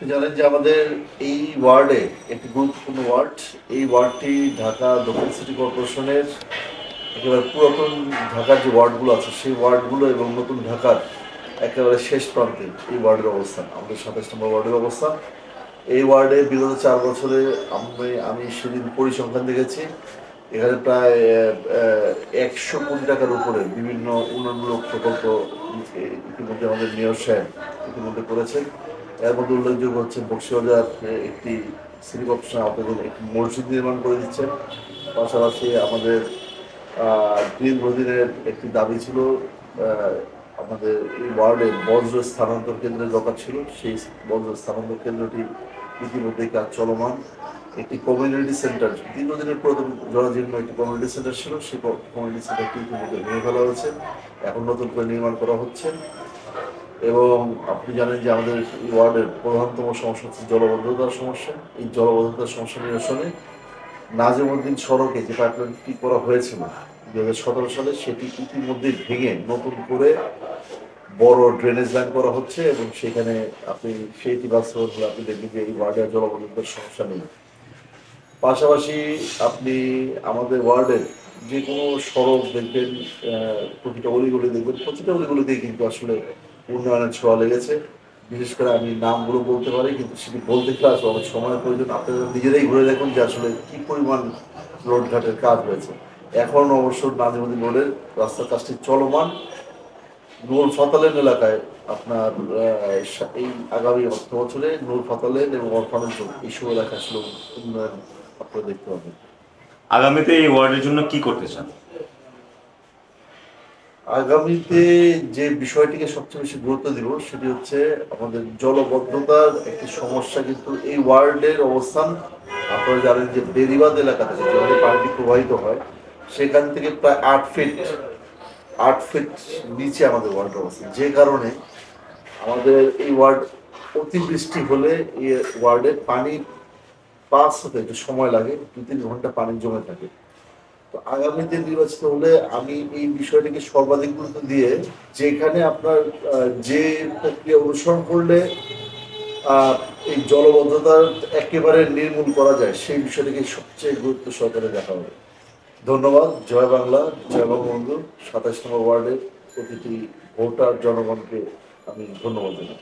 আপনি জানেন যে আমাদের এই ওয়ার্ডে একটি গুরুত্বপূর্ণ ওয়ার্ড, এই ওয়ার্ডটি ঢাকা দক্ষিণ সিটি কর্পোরেশনের একেবারে পুরাতন ঢাকার যে ওয়ার্ডগুলো আছে, সেই ওয়ার্ডগুলো এবং নতুন ঢাকার একেবারে শেষ প্রান্তে এই ওয়ার্ডের অবস্থান, আমাদের সাতাশ নম্বর ওয়ার্ডের অবস্থান। এই ওয়ার্ডে বিগত চার বছরে আমি আমি সেদিন পরিসংখ্যান দেখেছি, এখানে প্রায় একশো কোটি টাকার উপরে বিভিন্ন উন্নয়নমূলক প্রকল্প ইতিমধ্যে আমাদের মেয়র সাহেব ইতিমধ্যে করেছেন। এর মধ্যে উল্লেখযোগ্য হচ্ছে বক্সিবাজার একটি সিটি আপনাদের একটি মসজিদ নির্মাণ করে দিচ্ছেন পাশাপাশি আমাদের দীর্ঘদিনের একটি দাবি ছিল আমাদের এই ওয়ার্ডে বজ্র স্থানান্তর কেন্দ্রের দরকার ছিল। সেই বজ্র স্থানান্তর কেন্দ্রটি ইতিমধ্যে কাজ চলমান। একটি কমিউনিটি সেন্টার দীর্ঘদিনের প্রথম জরাজীর্ণ একটি কমিউনিটি সেন্টার ছিল। সেই কমিউনিটি সেন্টারটি ইতিমধ্যে ভেঙে ফেলা হয়েছে। এখন নতুন করে নির্মাণ করা হচ্ছে। এবং আপনি জানেন যে আমাদের ওয়ার্ডের প্রধানতম সমস্যা হচ্ছে জলবদ্ধতার সমস্যা। এই জলবদ্ধতার সমস্যা নিরসনে নাজিমুদ্দিন সড়কে যে পাইপলাইনটি করা হয়েছিল দু হাজার সতেরো সালে, সেটি ইতিমধ্যে ভেঙে নতুন করে বড় ড্রেনেজ লাইন করা হচ্ছে এবং সেখানে আপনি সেইটি বাস্তবায়ন হলে আপনি দেখবেন যে এই ওয়ার্ডের জলবদ্ধতার সমস্যা নেই। পাশাপাশি আপনি আমাদের ওয়ার্ডের যে কোনো সড়ক দেখবেন প্রতিটা অলিগলি দেখবেন, প্রতিটা অলিগলিতেই কিন্তু আসলে উন্নয়নের ছোঁয়া লেগেছে। বিশেষ করে আমি নামগুলো বলতে পারি, কিন্তু সেটি বলতে আসলে অনেক সময়ের প্রয়োজন আপনারা নিজেরাই ঘুরে দেখুন যে আসলে কি পরিমাণ রোডঘাটের কাজ হয়েছে। এখন অবশ্য নাজিমুদ্দিন রোডের রাস্তার কাজটি চলমান। নূর ফাতালেন এলাকায় আপনার এই আগামী অর্থ বছরে নূর ফাতালেন এবং অরফানেজ এইসব এলাকা আসলে উন্নয়ন আপনারা দেখতে পাবেন। আগামীতে এই ওয়ার্ডের জন্য কি করতে চান? আগামীতে যে বিষয়টিকে সবচেয়ে বেশি গুরুত্ব দিব সেটি হচ্ছে আমাদের জলবদ্ধতার একটি সমস্যা কিন্তু এই ওয়ার্ল্ডের অবস্থান। আপনারা জানেন যে বেরিবাদ এলাকা থেকে যেখানে পানিটি প্রবাহিত হয়, সেখান থেকে প্রায় আট ফিট আট ফিট নিচে আমাদের ওয়ার্ল্ডের অবস্থান। যে কারণে আমাদের এই ওয়ার্ড অতিবৃষ্টি হলে এই ওয়ার্ডে পানি পাস হতে একটু সময় লাগে দু তিন ঘণ্টা পানি জমে থাকে। তো আগামীতে নির্বাচিত হলে আমি এই বিষয়টিকে সর্বাধিক গুরুত্ব দিয়ে যেখানে আপনার যে প্রক্রিয়া অনুসরণ করলে এই জলবদ্ধতার একেবারে নির্মূল করা যায়, সেই বিষয়টিকে সবচেয়ে গুরুত্ব সহকারে দেখা হবে। ধন্যবাদ, জয় বাংলা, জয় বঙ্গবন্ধু সাতাশ নম্বর ওয়ার্ডের প্রতিটি ভোটার জনগণকে আমি ধন্যবাদ জানাই।